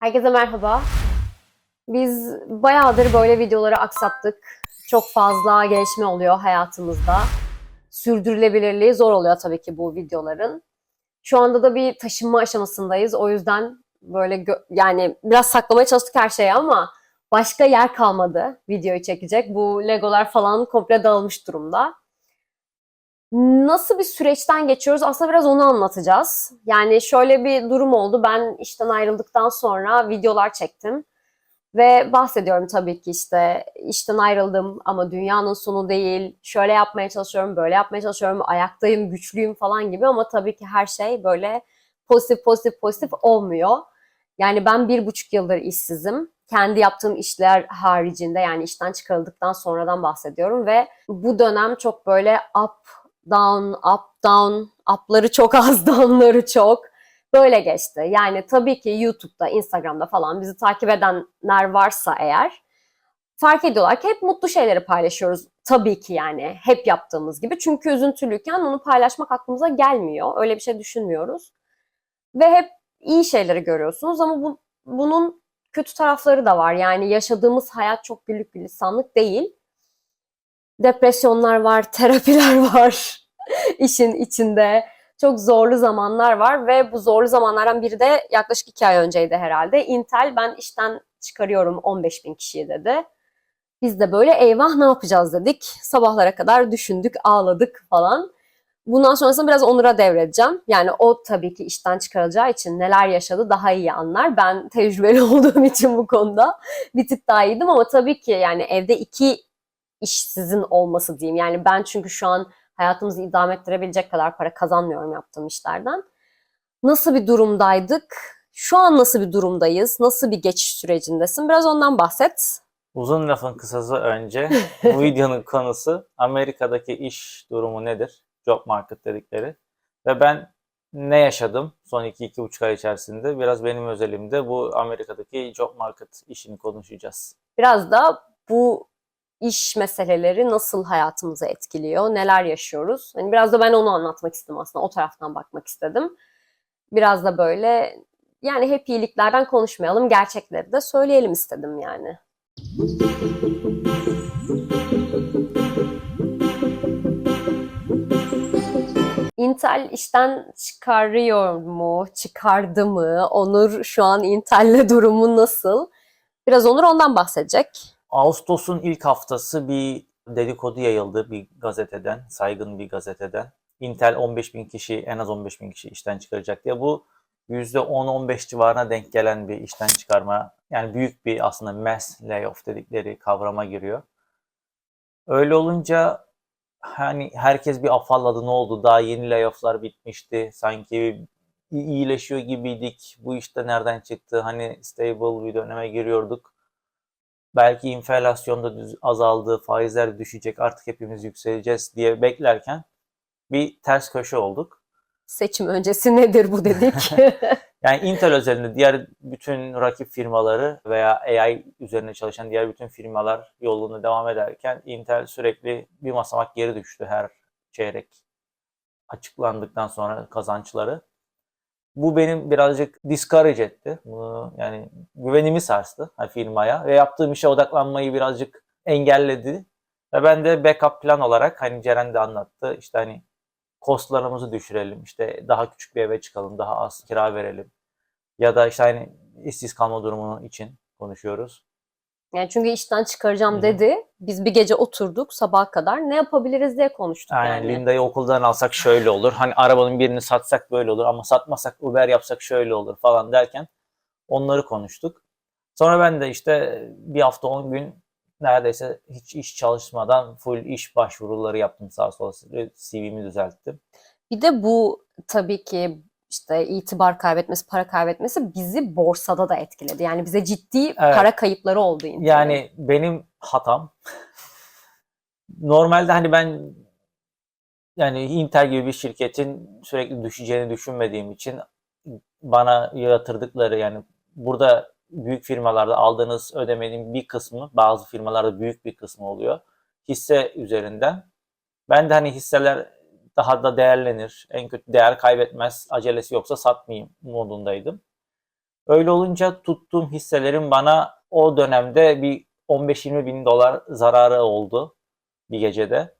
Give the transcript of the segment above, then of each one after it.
Herkese merhaba. Biz bayağıdır böyle videoları aksattık. Çok fazla gelişme oluyor hayatımızda. Sürdürülebilirliği zor oluyor tabii ki bu videoların. Şu anda da bir taşınma aşamasındayız. O yüzden böyle yani biraz saklamaya çalıştık her şeyi ama başka yer kalmadı videoyu çekecek. Bu legolar falan komple dağılmış durumda. Nasıl bir süreçten geçiyoruz? Aslında biraz onu anlatacağız. Yani şöyle bir durum oldu. Ben işten ayrıldıktan sonra videolar çektim. Ve bahsediyorum tabii ki işte işten ayrıldım ama dünyanın sonu değil. Şöyle yapmaya çalışıyorum, böyle yapmaya çalışıyorum, ayaktayım, güçlüyüm falan gibi ama tabii ki her şey böyle pozitif pozitif pozitif olmuyor. Yani ben bir buçuk yıldır işsizim. Kendi yaptığım işler haricinde yani işten çıkarıldıktan sonradan bahsediyorum ve bu dönem çok böyle up, down, up, down, up'ları çok az, down'ları çok. Böyle geçti. Yani tabii ki YouTube'da, Instagram'da falan bizi takip edenler varsa eğer fark ediyorlar ki hep mutlu şeyleri paylaşıyoruz. Tabii ki yani hep yaptığımız gibi. Çünkü üzüntülüyken onu paylaşmak aklımıza gelmiyor. Öyle bir şey düşünmüyoruz. Ve hep iyi şeyleri görüyorsunuz ama bu, bunun kötü tarafları da var. Yani yaşadığımız hayat çok güllük gülistanlık değil. Depresyonlar var, terapiler var işin içinde. Çok zorlu zamanlar var ve bu zorlu zamanlardan biri de yaklaşık iki ay önceydi herhalde. Intel ben işten çıkarıyorum 15 bin kişiyi dedi. Biz de böyle eyvah ne yapacağız dedik. Sabahlara kadar düşündük, ağladık falan. Bundan sonrasında biraz Onur'a devredeceğim. Yani o tabii ki işten çıkaracağı için neler yaşadı daha iyi anlar. Ben tecrübeli olduğum için bu konuda bir tık daha iyiydim ama tabii ki yani evde iki işsizin olması diyeyim. Yani ben çünkü şu an hayatımızı idame ettirebilecek kadar para kazanmıyorum yaptığım işlerden. Nasıl bir durumdaydık? Şu an nasıl bir durumdayız? Nasıl bir geçiş sürecindesin? Biraz ondan bahset. Uzun lafın kısası önce bu videonun konusu Amerika'daki iş durumu nedir? Job market dedikleri. Ve ben ne yaşadım son 2-2,5 ay içerisinde? Biraz benim özelimde bu Amerika'daki job market işini konuşacağız. Biraz da bu iş meseleleri nasıl hayatımıza etkiliyor? Neler yaşıyoruz? Hani biraz da ben onu anlatmak istedim aslında. O taraftan bakmak istedim. Biraz da böyle yani hep iyiliklerden konuşmayalım, gerçekleri de söyleyelim istedim yani. Intel işten çıkarıyor mu, çıkardı mı? Onur şu an Intel'le durumu nasıl? Biraz Onur ondan bahsedecek. Ağustos'un ilk haftası bir dedikodu yayıldı bir gazeteden, saygın bir gazeteden. Intel 15 bin kişi, en az 15 bin kişi işten çıkaracak diye. Bu %10-15 civarına denk gelen bir işten çıkarma. Yani büyük bir aslında mass layoff dedikleri kavrama giriyor. Öyle olunca hani herkes bir afalladı ne oldu daha yeni layofflar bitmişti sanki iyileşiyor gibiydik bu işte nereden çıktı hani stable bir döneme giriyorduk belki enflasyon da düz- azaldı faizler düşecek artık hepimiz yükseleceğiz diye beklerken bir ters köşe olduk. Seçim öncesi nedir bu dedik. Yani Intel özelinde diğer bütün rakip firmaları veya AI üzerine çalışan diğer bütün firmalar yoluna devam ederken Intel sürekli bir basamak geri düştü her çeyrek açıklandıktan sonra kazançları. Bu benim birazcık discourage etti. Bunu yani güvenimi sarstı hani firmaya ve yaptığım işe odaklanmayı birazcık engelledi. Ve ben de backup plan olarak hani Ceren de anlattı işte hani costlarımızı düşürelim. işte daha küçük bir eve çıkalım, daha az kira verelim. Ya da işte hani işsiz kalma durumu için konuşuyoruz. Yani çünkü işten çıkaracağım hı. dedi. Biz bir gece oturduk sabaha kadar ne yapabiliriz diye konuştuk Yani yani. Linda'yı okuldan alsak şöyle olur. Hani arabanın birini satsak böyle olur ama satmasak Uber yapsak şöyle olur falan derken onları konuştuk. Sonra ben de işte bir hafta 10 gün neredeyse hiç iş çalışmadan full iş başvuruları yaptım sağa sola CV'mi düzelttim. Bir de bu tabii ki işte itibar kaybetmesi, para kaybetmesi bizi borsada da etkiledi. Yani bize ciddi para kayıpları oldu. Intel'in. Yani benim hatam. Normalde hani ben yani Intel gibi bir şirketin sürekli düşeceğini düşünmediğim için bana yatırdıkları yani burada büyük firmalarda aldığınız ödemenin bir kısmı bazı firmalarda büyük bir kısmı oluyor. Hisse üzerinden. Ben de hani hisseler daha da değerlenir. En kötü değer kaybetmez. Acelesi yoksa satmayayım modundaydım. Öyle olunca tuttuğum hisselerin bana o dönemde bir 15-20 bin dolar zararı oldu bir gecede.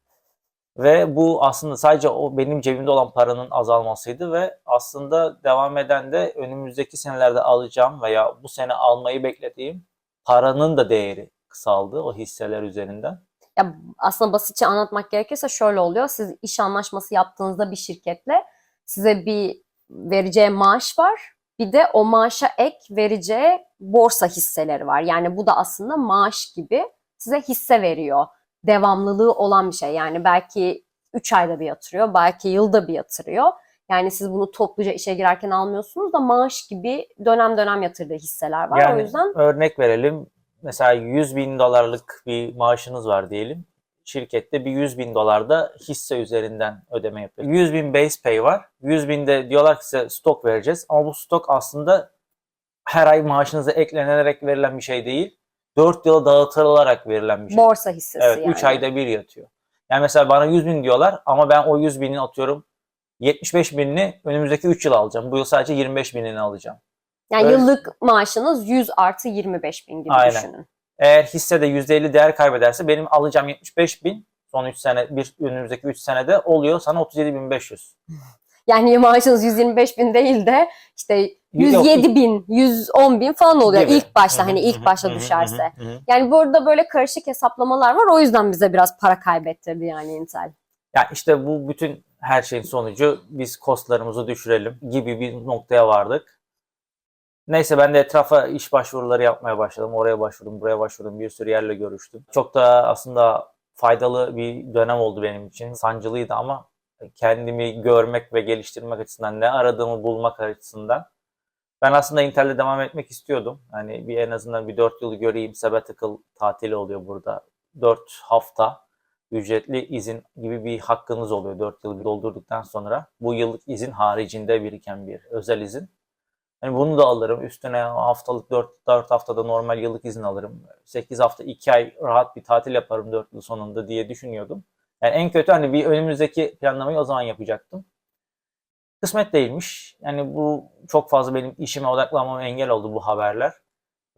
Ve bu aslında sadece o benim cebimde olan paranın azalmasıydı ve aslında devam eden de önümüzdeki senelerde alacağım veya bu sene almayı beklediğim paranın da değeri kısaldı o hisseler üzerinden. Ya aslında basitçe anlatmak gerekirse şöyle oluyor. Siz iş anlaşması yaptığınızda bir şirketle size bir vereceği maaş var. Bir de o maaşa ek vereceği borsa hisseleri var. Yani bu da aslında maaş gibi size hisse veriyor. Devamlılığı olan bir şey. Yani belki 3 ayda bir yatırıyor, belki yılda bir yatırıyor. Yani siz bunu topluca işe girerken almıyorsunuz da maaş gibi dönem dönem yatırdığı hisseler var. o Yani yüzden örnek verelim. Mesela 100 bin dolarlık bir maaşınız var diyelim. Şirkette bir 100 bin dolar da hisse üzerinden ödeme yapıyor. 100 bin base pay var. 100 binde diyorlar ki size stok vereceğiz. Ama bu stok aslında her ay maaşınıza eklenerek verilen bir şey değil. 4 yıla dağıtılarak verilen bir şey. borsa hissesi Evet, yani. 3 ayda bir yatıyor. Yani mesela bana 100 bin diyorlar ama ben o 100 binin atıyorum 75 binini önümüzdeki 3 yıl alacağım. Bu yıl sadece 25 binini alacağım. Yani Öyle- yıllık maaşınız 100 artı 25 bin gibi Aynen. düşünün. Eğer hisse de %50 değer kaybederse benim alacağım 75 bin son 3 sene, bir önümüzdeki 3 senede oluyor sana 37.500. Yani maaşınız 125 bin değil de işte Yok, 107 bin, 110 bin falan oluyor gibi. ilk başta hani ilk başta düşerse. Yani burada böyle karışık hesaplamalar var. O yüzden bize biraz para kaybettirdi yani Intel. Yani işte bu bütün her şeyin sonucu biz kostlarımızı düşürelim gibi bir noktaya vardık. Neyse ben de etrafa iş başvuruları yapmaya başladım. Oraya başvurdum, buraya başvurdum. Bir sürü yerle görüştüm. Çok da aslında faydalı bir dönem oldu benim için. Sancılıydı ama kendimi görmek ve geliştirmek açısından ne aradığımı bulmak açısından ben aslında Intel'de devam etmek istiyordum. Hani bir en azından bir 4 yıl göreyim. Sabbatical tatili oluyor burada. 4 hafta ücretli izin gibi bir hakkınız oluyor 4 yıl doldurduktan sonra. Bu yıllık izin haricinde biriken bir özel izin. Yani bunu da alırım. Üstüne haftalık 4, 4 haftada normal yıllık izin alırım. 8 hafta 2 ay rahat bir tatil yaparım 4 yıl sonunda diye düşünüyordum. Yani en kötü hani bir önümüzdeki planlamayı o zaman yapacaktım. Kısmet değilmiş. Yani bu çok fazla benim işime odaklanmama engel oldu bu haberler.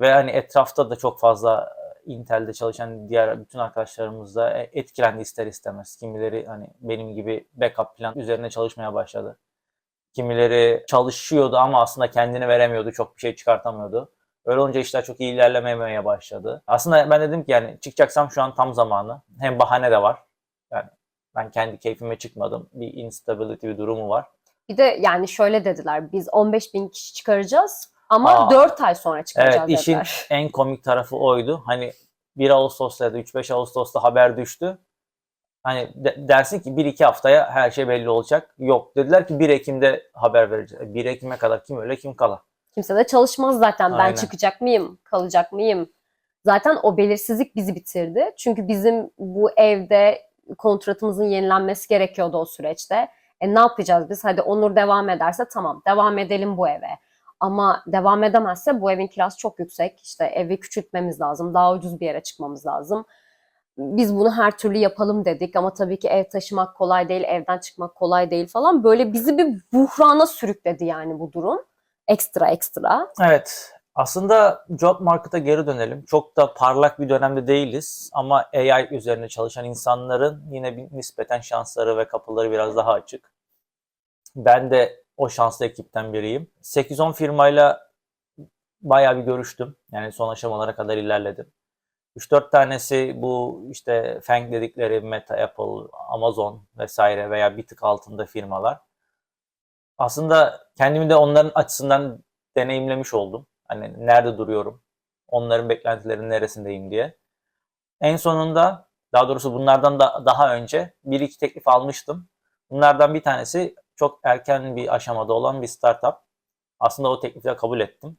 Ve hani etrafta da çok fazla e, Intel'de çalışan diğer bütün arkadaşlarımız da e, etkilendi ister istemez. Kimileri hani benim gibi backup plan üzerine çalışmaya başladı. Kimileri çalışıyordu ama aslında kendini veremiyordu, çok bir şey çıkartamıyordu. Öyle olunca işler çok iyi ilerlememeye başladı. Aslında ben dedim ki yani çıkacaksam şu an tam zamanı. Hem bahane de var. Yani ben kendi keyfime çıkmadım. Bir instability bir durumu var. Bir de yani şöyle dediler biz 15 bin kişi çıkaracağız ama Aa. 4 ay sonra çıkaracağız Evet işin dediler. en komik tarafı oydu. Hani 1 Ağustos'ta ya da 3-5 Ağustos'ta haber düştü. Hani de- dersin ki 1-2 haftaya her şey belli olacak. Yok dediler ki 1 Ekim'de haber vereceğiz. 1 Ekim'e kadar kim öyle kim kala. Kimse de çalışmaz zaten ben Aynen. çıkacak mıyım, kalacak mıyım? Zaten o belirsizlik bizi bitirdi. Çünkü bizim bu evde kontratımızın yenilenmesi gerekiyordu o süreçte. E ne yapacağız biz? Hadi Onur devam ederse tamam devam edelim bu eve. Ama devam edemezse bu evin kirası çok yüksek. İşte evi küçültmemiz lazım. Daha ucuz bir yere çıkmamız lazım. Biz bunu her türlü yapalım dedik ama tabii ki ev taşımak kolay değil, evden çıkmak kolay değil falan. Böyle bizi bir buhrana sürükledi yani bu durum. Ekstra ekstra. Evet. Aslında job market'a geri dönelim. Çok da parlak bir dönemde değiliz ama AI üzerine çalışan insanların yine bir nispeten şansları ve kapıları biraz daha açık. Ben de o şanslı ekipten biriyim. 8-10 firmayla bayağı bir görüştüm. Yani son aşamalara kadar ilerledim. 3-4 tanesi bu işte FANG dedikleri Meta, Apple, Amazon vesaire veya bir tık altında firmalar. Aslında kendimi de onların açısından deneyimlemiş oldum. Hani nerede duruyorum, onların beklentilerinin neresindeyim diye. En sonunda, daha doğrusu bunlardan da daha önce bir iki teklif almıştım. Bunlardan bir tanesi çok erken bir aşamada olan bir startup. Aslında o teklifi kabul ettim.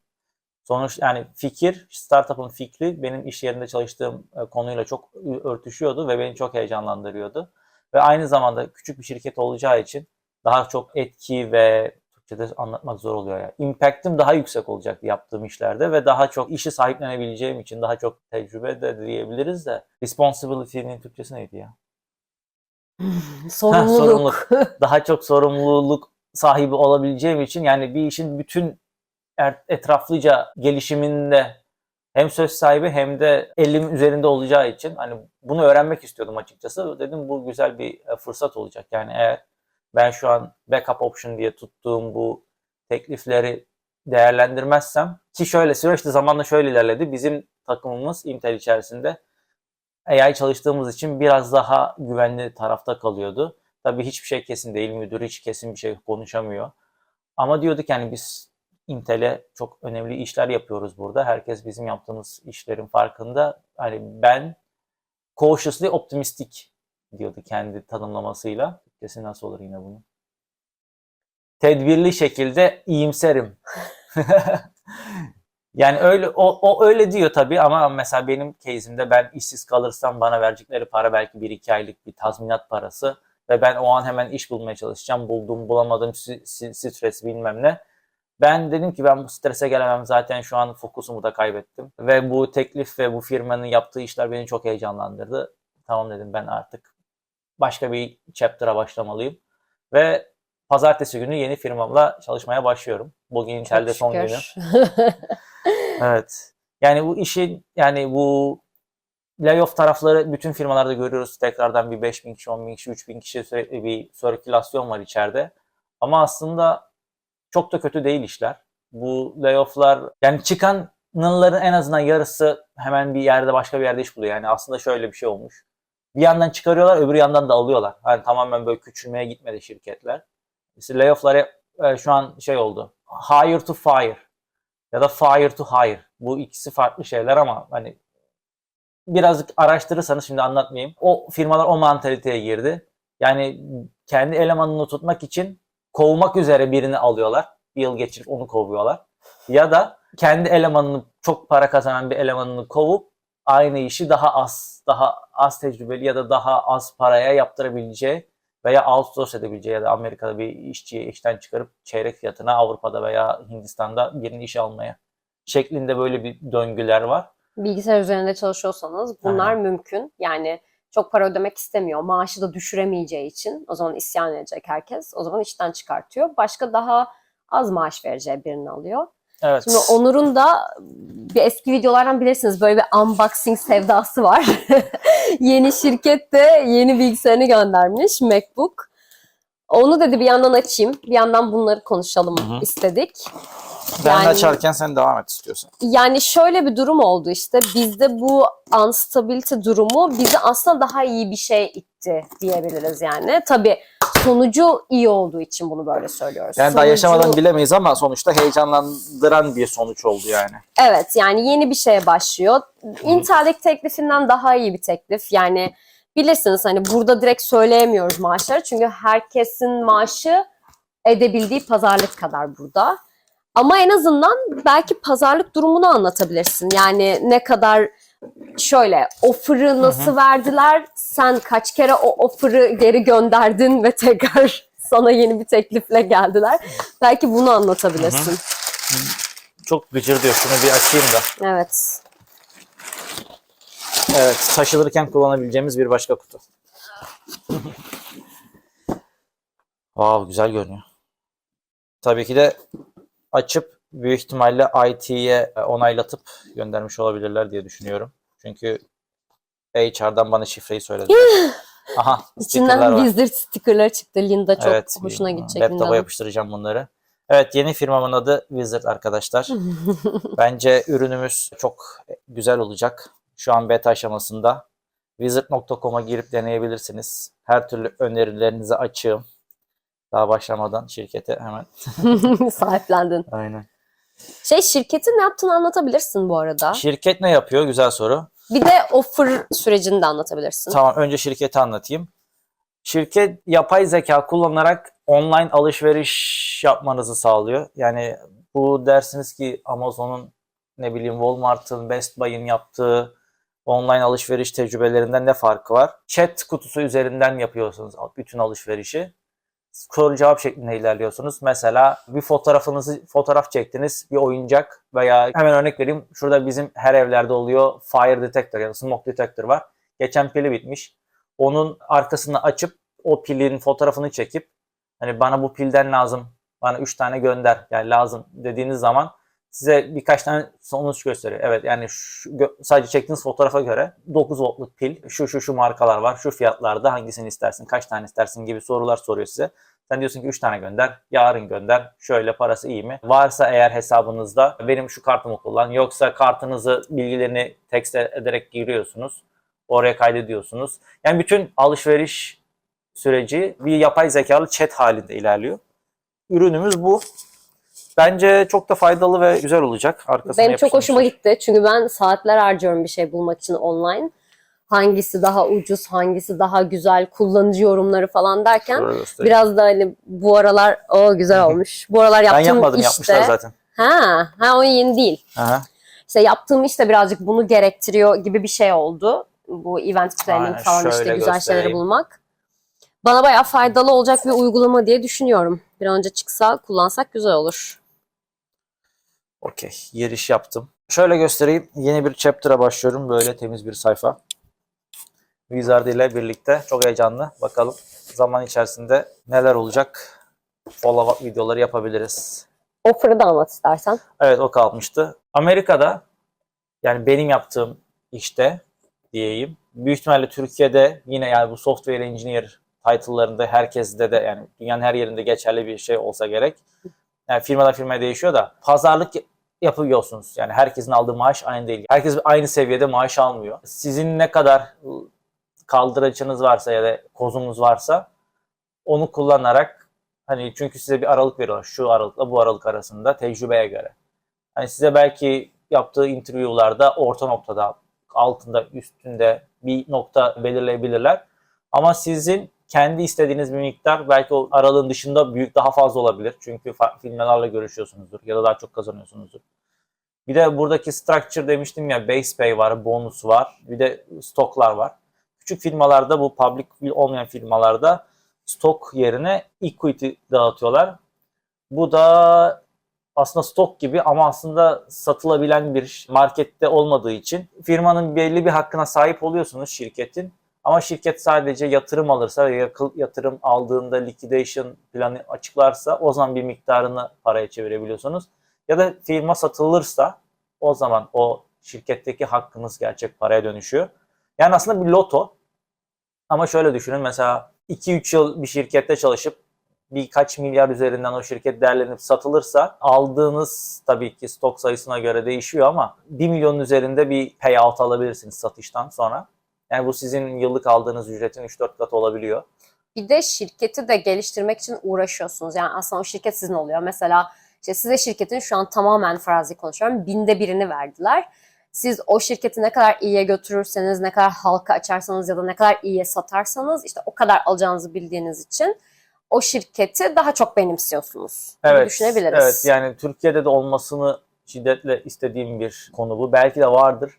Sonuç yani fikir, startup'ın fikri benim iş yerinde çalıştığım e, konuyla çok örtüşüyordu ve beni çok heyecanlandırıyordu. Ve aynı zamanda küçük bir şirket olacağı için daha çok etki ve Türkçe'de anlatmak zor oluyor ya. Impact'im daha yüksek olacak yaptığım işlerde ve daha çok işi sahiplenebileceğim için daha çok tecrübe de diyebiliriz de responsibility'nin Türkçesi neydi ya? Sorumluluk. sorumluluk. daha çok sorumluluk sahibi olabileceğim için yani bir işin bütün etraflıca gelişiminde hem söz sahibi hem de elim üzerinde olacağı için hani bunu öğrenmek istiyordum açıkçası. Dedim bu güzel bir e, fırsat olacak. Yani eğer ben şu an backup option diye tuttuğum bu teklifleri değerlendirmezsem ki şöyle süreçte zamanla şöyle ilerledi. Bizim takımımız Intel içerisinde AI çalıştığımız için biraz daha güvenli tarafta kalıyordu. Tabii hiçbir şey kesin değil. Müdür hiç kesin bir şey konuşamıyor. Ama diyorduk yani biz Intel'e çok önemli işler yapıyoruz burada. Herkes bizim yaptığımız işlerin farkında. Hani ben cautiously optimistik diyordu kendi tanımlamasıyla. Kesin nasıl olur yine bunu? Tedbirli şekilde iyimserim. yani öyle o, o öyle diyor tabii ama mesela benim case'imde ben işsiz kalırsam bana verecekleri para belki 1-2 aylık bir tazminat parası ve ben o an hemen iş bulmaya çalışacağım. Buldum, bulamadım, stres bilmem ne. Ben dedim ki ben bu strese gelemem zaten şu an fokusumu da kaybettim. Ve bu teklif ve bu firmanın yaptığı işler beni çok heyecanlandırdı. Tamam dedim ben artık başka bir chapter'a başlamalıyım. Ve pazartesi günü yeni firmamla çalışmaya başlıyorum. Bugün Intel'de son günü. Evet. Yani bu işin yani bu layoff tarafları bütün firmalarda görüyoruz. Tekrardan bir 5000 kişi, 10 bin kişi, 3000 kişi sürekli bir sirkülasyon var içeride. Ama aslında çok da kötü değil işler. Bu layofflar yani çıkanların en azından yarısı hemen bir yerde başka bir yerde iş buluyor. Yani aslında şöyle bir şey olmuş. Bir yandan çıkarıyorlar öbür yandan da alıyorlar. Hani tamamen böyle küçülmeye gitmedi şirketler. İşte layoff'lar e, şu an şey oldu. Hire to fire ya da fire to hire. Bu ikisi farklı şeyler ama hani birazcık araştırırsanız şimdi anlatmayayım. O firmalar o mantaliteye girdi. Yani kendi elemanını tutmak için kovmak üzere birini alıyorlar. Bir yıl geçirip onu kovuyorlar. Ya da kendi elemanını çok para kazanan bir elemanını kovup aynı işi daha az, daha az tecrübeli ya da daha az paraya yaptırabileceği veya outsource edebileceği ya da Amerika'da bir işçiyi işten çıkarıp çeyrek fiyatına Avrupa'da veya Hindistan'da birini işe almaya şeklinde böyle bir döngüler var. Bilgisayar üzerinde çalışıyorsanız bunlar Aynen. mümkün. Yani çok para ödemek istemiyor. Maaşı da düşüremeyeceği için o zaman isyan edecek herkes. O zaman işten çıkartıyor. Başka daha az maaş vereceği birini alıyor. Evet. Şimdi Onur'un da bir eski videolardan bilirsiniz böyle bir unboxing sevdası var. yeni şirket de yeni bilgisayarını göndermiş MacBook. Onu dedi bir yandan açayım, bir yandan bunları konuşalım Hı hı. istedik. Ben yani- açarken sen devam et istiyorsan. Yani şöyle bir durum oldu işte bizde bu instability durumu bizi aslında daha iyi bir şey itti diyebiliriz yani. Tabii sonucu iyi olduğu için bunu böyle söylüyoruz. Yani daha Sonucu- yaşamadan bilemeyiz ama sonuçta heyecanlandıran bir sonuç oldu yani. Evet yani yeni bir şeye başlıyor. Intel'deki teklifinden daha iyi bir teklif. Yani bilirsiniz hani burada direkt söyleyemiyoruz maaşları. Çünkü herkesin maaşı edebildiği pazarlık kadar burada. Ama en azından belki pazarlık durumunu anlatabilirsin. Yani ne kadar şöyle offer'ı nasıl verdiler? Sen kaç kere o offer'ı geri gönderdin ve tekrar sana yeni bir teklifle geldiler. Belki bunu anlatabilirsin. Çok gıcır diyor. Şunu bir açayım da. Evet. Evet. Taşılırken kullanabileceğimiz bir başka kutu. Wow, güzel görünüyor. Tabii ki de açıp büyük ihtimalle IT'ye onaylatıp göndermiş olabilirler diye düşünüyorum. Çünkü HR'dan bana şifreyi söyledi. Aha, stickerlar İçinden. Wizard stickerları çıktı. Linda çok Evet, hoşuna gidecek Laptopa Linda'nın. yapıştıracağım bunları. Evet, yeni firmamın adı Wizard arkadaşlar. Bence ürünümüz çok güzel olacak. Şu an beta aşamasında. Wizard.com'a girip deneyebilirsiniz. Her türlü önerilerinize açığım. Daha başlamadan şirkete hemen. Sahiplendin. Aynen. Şey şirketin ne yaptığını anlatabilirsin bu arada. Şirket ne yapıyor? Güzel soru. Bir de offer sürecini de anlatabilirsin. Tamam önce şirketi anlatayım. Şirket yapay zeka kullanarak online alışveriş yapmanızı sağlıyor. Yani bu dersiniz ki Amazon'un ne bileyim Walmart'ın, Best Buy'ın yaptığı online alışveriş tecrübelerinden ne farkı var? Chat kutusu üzerinden yapıyorsunuz bütün alışverişi. Soru cevap şeklinde ilerliyorsunuz. Mesela bir fotoğrafınızı fotoğraf çektiniz, bir oyuncak veya hemen örnek vereyim. Şurada bizim her evlerde oluyor fire detector ya da smoke detector var. Geçen pili bitmiş. Onun arkasını açıp o pilin fotoğrafını çekip hani bana bu pilden lazım, bana 3 tane gönder yani lazım dediğiniz zaman size birkaç tane sonuç gösteriyor. Evet yani şu, gö- sadece çektiğiniz fotoğrafa göre 9 voltluk pil, şu şu şu markalar var, şu fiyatlarda hangisini istersin, kaç tane istersin gibi sorular soruyor size. Sen diyorsun ki 3 tane gönder, yarın gönder, şöyle parası iyi mi? Varsa eğer hesabınızda benim şu kartımı kullan, yoksa kartınızı bilgilerini tekst ederek giriyorsunuz. Oraya kaydediyorsunuz. Yani bütün alışveriş süreci bir yapay zekalı chat halinde ilerliyor. Ürünümüz bu. Bence çok da faydalı ve güzel olacak. Arkasına Benim çok hoşuma yapıştırmışlar. gitti. Çünkü ben saatler harcıyorum bir şey bulmak için online. Hangisi daha ucuz, hangisi daha güzel, kullanıcı yorumları falan derken Şöyle biraz da hani bu aralar o güzel olmuş. Bu aralar ben yaptığım yapmadım, işte. yapmışlar zaten. Ha, ha o yeni değil. Aha. İşte yaptığım işte birazcık bunu gerektiriyor gibi bir şey oldu. Bu event planning Aynen, falan işte güzel şeyleri bulmak. Bana bayağı faydalı olacak bir uygulama diye düşünüyorum. Bir an önce çıksa kullansak güzel olur. Okey. Giriş yaptım. Şöyle göstereyim. Yeni bir chapter'a başlıyorum. Böyle temiz bir sayfa. Wizard ile birlikte. Çok heyecanlı. Bakalım zaman içerisinde neler olacak. Follow-up videoları yapabiliriz. Offer'ı da anlat istersen. Evet o kalmıştı. Amerika'da yani benim yaptığım işte diyeyim. Büyük ihtimalle Türkiye'de yine yani bu software engineer title'larında herkeste de yani dünyanın her yerinde geçerli bir şey olsa gerek. Yani firmadan firmaya değişiyor da pazarlık yapıyorsunuz. Yani herkesin aldığı maaş aynı değil. Herkes aynı seviyede maaş almıyor. Sizin ne kadar kaldırıcınız varsa ya da kozunuz varsa onu kullanarak hani çünkü size bir aralık veriyorlar. Şu aralıkla bu aralık arasında tecrübeye göre. Hani size belki yaptığı interview'larda orta noktada, altında, üstünde bir nokta belirleyebilirler. Ama sizin kendi istediğiniz bir miktar belki o aralığın dışında büyük daha fazla olabilir. Çünkü farklı firmalarla görüşüyorsunuzdur ya da daha çok kazanıyorsunuzdur. Bir de buradaki structure demiştim ya base pay var, bonus var, bir de stoklar var. Küçük firmalarda bu public olmayan firmalarda stok yerine equity dağıtıyorlar. Bu da aslında stok gibi ama aslında satılabilen bir markette olmadığı için firmanın belli bir hakkına sahip oluyorsunuz şirketin. Ama şirket sadece yatırım alırsa ve yatırım aldığında liquidation planı açıklarsa o zaman bir miktarını paraya çevirebiliyorsunuz. Ya da firma satılırsa o zaman o şirketteki hakkınız gerçek paraya dönüşüyor. Yani aslında bir loto. Ama şöyle düşünün mesela 2-3 yıl bir şirkette çalışıp birkaç milyar üzerinden o şirket değerlenip satılırsa aldığınız tabii ki stok sayısına göre değişiyor ama 1 milyonun üzerinde bir payout alabilirsiniz satıştan sonra. Yani bu sizin yıllık aldığınız ücretin 3-4 katı olabiliyor. Bir de şirketi de geliştirmek için uğraşıyorsunuz. Yani aslında o şirket sizin oluyor. Mesela işte size şirketin şu an tamamen farazi konuşuyorum. Binde birini verdiler. Siz o şirketi ne kadar iyiye götürürseniz, ne kadar halka açarsanız ya da ne kadar iyiye satarsanız işte o kadar alacağınızı bildiğiniz için o şirketi daha çok benimsiyorsunuz. Evet, düşünebiliriz. evet yani Türkiye'de de olmasını şiddetle istediğim bir konu bu. Belki de vardır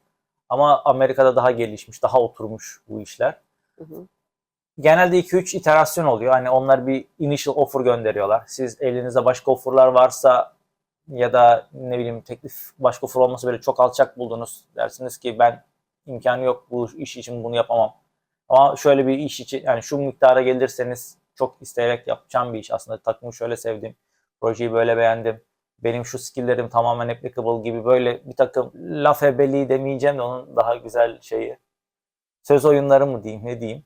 ama Amerika'da daha gelişmiş, daha oturmuş bu işler. Hı hı. Genelde 2-3 iterasyon oluyor. Hani onlar bir initial offer gönderiyorlar. Siz elinizde başka offerlar varsa ya da ne bileyim teklif başka offer olması böyle çok alçak buldunuz. Dersiniz ki ben imkanı yok bu iş için bunu yapamam. Ama şöyle bir iş için yani şu miktara gelirseniz çok isteyerek yapacağım bir iş aslında. Takımı şöyle sevdim. Projeyi böyle beğendim. Benim şu skilllerim tamamen applicable gibi böyle bir takım laf ebeliği demeyeceğim de onun daha güzel şeyi. Söz oyunları mı diyeyim ne diyeyim.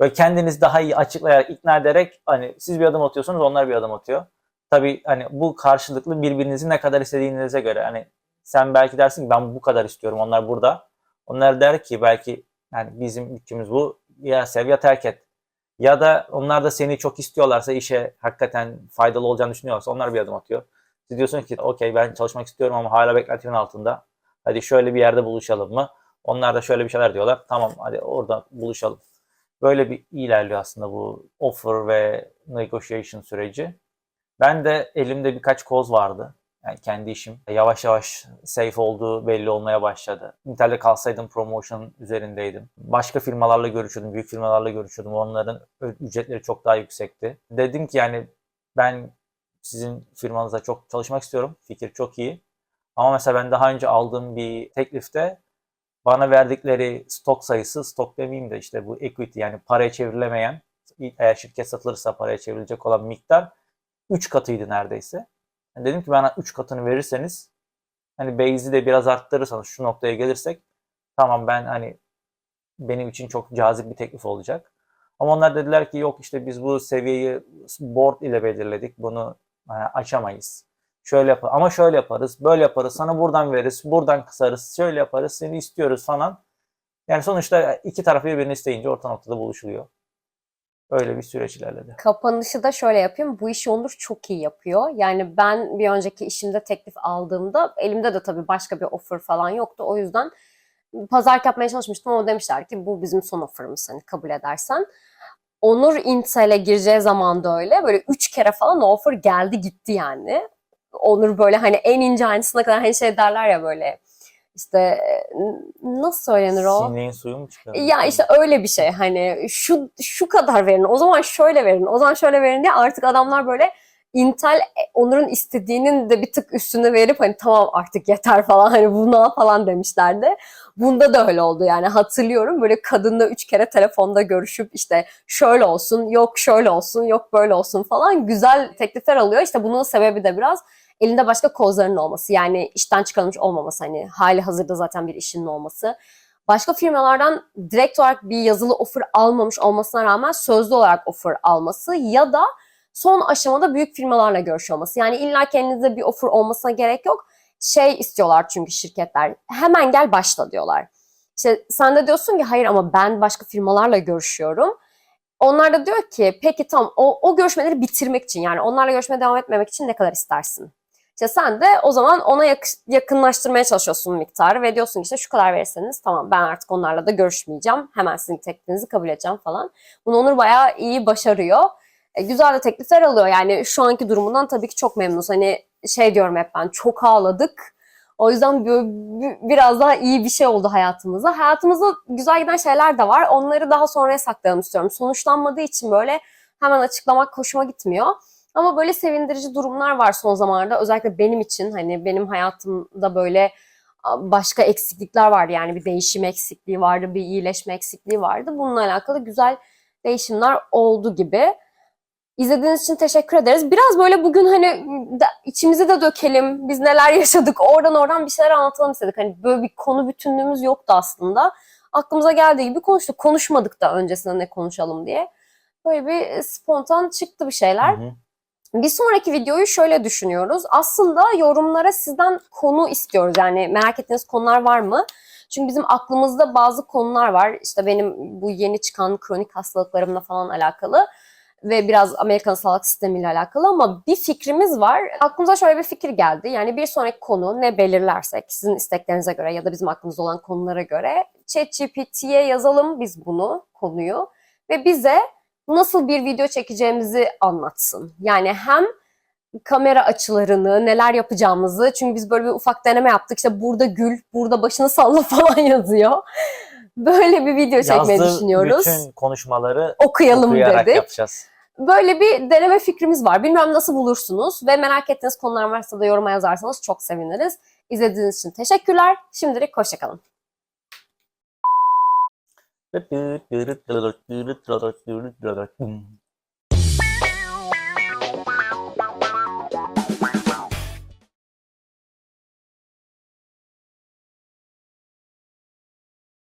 Böyle kendiniz daha iyi açıklayarak, ikna ederek hani siz bir adım atıyorsunuz onlar bir adım atıyor. Tabii hani bu karşılıklı birbirinizi ne kadar istediğinize göre. Hani sen belki dersin ki ben bu kadar istiyorum onlar burada. Onlar der ki belki yani bizim bütçemiz bu ya sev ya terk et. Ya da onlar da seni çok istiyorlarsa işe hakikaten faydalı olacağını düşünüyorlarsa onlar bir adım atıyor. Siz diyorsunuz ki okey ben çalışmak istiyorum ama hala beklentimin altında. Hadi şöyle bir yerde buluşalım mı? Onlar da şöyle bir şeyler diyorlar. Tamam hadi orada buluşalım. Böyle bir ilerliyor aslında bu offer ve negotiation süreci. Ben de elimde birkaç koz vardı. Yani kendi işim yavaş yavaş safe olduğu belli olmaya başladı. Intel'de kalsaydım promotion üzerindeydim. Başka firmalarla görüşüyordum, büyük firmalarla görüşüyordum. Onların ücretleri çok daha yüksekti. Dedim ki yani ben sizin firmanızda çok çalışmak istiyorum. Fikir çok iyi. Ama mesela ben daha önce aldığım bir teklifte bana verdikleri stok sayısı, stok demeyeyim de işte bu equity yani paraya çevrilemeyen, eğer şirket satılırsa paraya çevrilecek olan miktar 3 katıydı neredeyse. Yani dedim ki bana 3 katını verirseniz hani base'i de biraz arttırırsanız şu noktaya gelirsek tamam ben hani benim için çok cazip bir teklif olacak. Ama onlar dediler ki yok işte biz bu seviyeyi board ile belirledik. Bunu açamayız. Şöyle yapar ama şöyle yaparız, böyle yaparız. Sana buradan veririz, buradan kısarız, şöyle yaparız, seni istiyoruz falan. Yani sonuçta iki taraf birbirini isteyince orta noktada buluşuluyor. Öyle bir süreç ilerledi. Kapanışı da şöyle yapayım. Bu işi Onur çok iyi yapıyor. Yani ben bir önceki işimde teklif aldığımda elimde de tabii başka bir offer falan yoktu. O yüzden pazarlık yapmaya çalışmıştım ama demişler ki bu bizim son offerımız hani kabul edersen. Onur Intel'e gireceği zaman da öyle. Böyle üç kere falan offer geldi gitti yani. Onur böyle hani en ince ayrıntısına kadar hani şey derler ya böyle işte nasıl söylenir o? Sineğin suyu mu çıkıyor? Ya işte öyle bir şey hani şu şu kadar verin o zaman şöyle verin o zaman şöyle verin diye artık adamlar böyle Intel e, Onur'un istediğinin de bir tık üstüne verip hani tamam artık yeter falan hani buna falan demişlerdi. Bunda da öyle oldu yani hatırlıyorum böyle kadınla üç kere telefonda görüşüp işte şöyle olsun yok şöyle olsun yok böyle olsun falan güzel teklifler alıyor. İşte bunun sebebi de biraz elinde başka kozların olması yani işten çıkarılmış olmaması hani hali hazırda zaten bir işinin olması başka firmalardan direkt olarak bir yazılı offer almamış olmasına rağmen sözlü olarak offer alması ya da son aşamada büyük firmalarla görüşüyor olması. Yani illa kendinize bir offer olmasına gerek yok. Şey istiyorlar çünkü şirketler hemen gel başla diyorlar. İşte sen de diyorsun ki hayır ama ben başka firmalarla görüşüyorum. Onlar da diyor ki peki tamam o, o görüşmeleri bitirmek için yani onlarla görüşmeye devam etmemek için ne kadar istersin? İşte sen de o zaman ona yak- yakınlaştırmaya çalışıyorsun miktarı ve diyorsun işte şu kadar verirseniz tamam ben artık onlarla da görüşmeyeceğim. Hemen sizin teklifinizi kabul edeceğim falan. Bunu Onur bayağı iyi başarıyor. E, güzel de teklifler alıyor. Yani şu anki durumundan tabii ki çok memnunuz. Hani şey diyorum hep ben çok ağladık. O yüzden bi- bi- biraz daha iyi bir şey oldu hayatımızda. Hayatımızda güzel giden şeyler de var. Onları daha sonraya saklayalım istiyorum. Sonuçlanmadığı için böyle hemen açıklamak hoşuma gitmiyor. Ama böyle sevindirici durumlar var son zamanlarda. Özellikle benim için hani benim hayatımda böyle başka eksiklikler vardı. Yani bir değişim eksikliği vardı, bir iyileşme eksikliği vardı. Bununla alakalı güzel değişimler oldu gibi. İzlediğiniz için teşekkür ederiz. Biraz böyle bugün hani de, içimizi de dökelim. Biz neler yaşadık. Oradan oradan bir şeyler anlatalım istedik. Hani böyle bir konu bütünlüğümüz yoktu aslında. Aklımıza geldiği gibi konuştuk. Konuşmadık da öncesinde ne konuşalım diye. Böyle bir spontan çıktı bir şeyler. Hı hı. Bir sonraki videoyu şöyle düşünüyoruz. Aslında yorumlara sizden konu istiyoruz. Yani merak ettiğiniz konular var mı? Çünkü bizim aklımızda bazı konular var. İşte benim bu yeni çıkan kronik hastalıklarımla falan alakalı ve biraz Amerikan sağlık sistemiyle alakalı ama bir fikrimiz var. Aklımıza şöyle bir fikir geldi. Yani bir sonraki konu ne belirlersek sizin isteklerinize göre ya da bizim aklımızda olan konulara göre ChatGPT'ye yazalım biz bunu konuyu ve bize nasıl bir video çekeceğimizi anlatsın. Yani hem kamera açılarını, neler yapacağımızı. Çünkü biz böyle bir ufak deneme yaptık. İşte burada gül, burada başını salla falan yazıyor. Böyle bir video çekmeyi Yazdığı düşünüyoruz. bütün konuşmaları Okuyalım okuyarak dedik. yapacağız. Böyle bir deneme fikrimiz var. Bilmiyorum nasıl bulursunuz ve merak ettiğiniz konular varsa da yoruma yazarsanız çok seviniriz. İzlediğiniz için teşekkürler. Şimdilik hoşçakalın. Dırıt dırıt dırıt dırıt dırıt dırıt dırıt dırıt.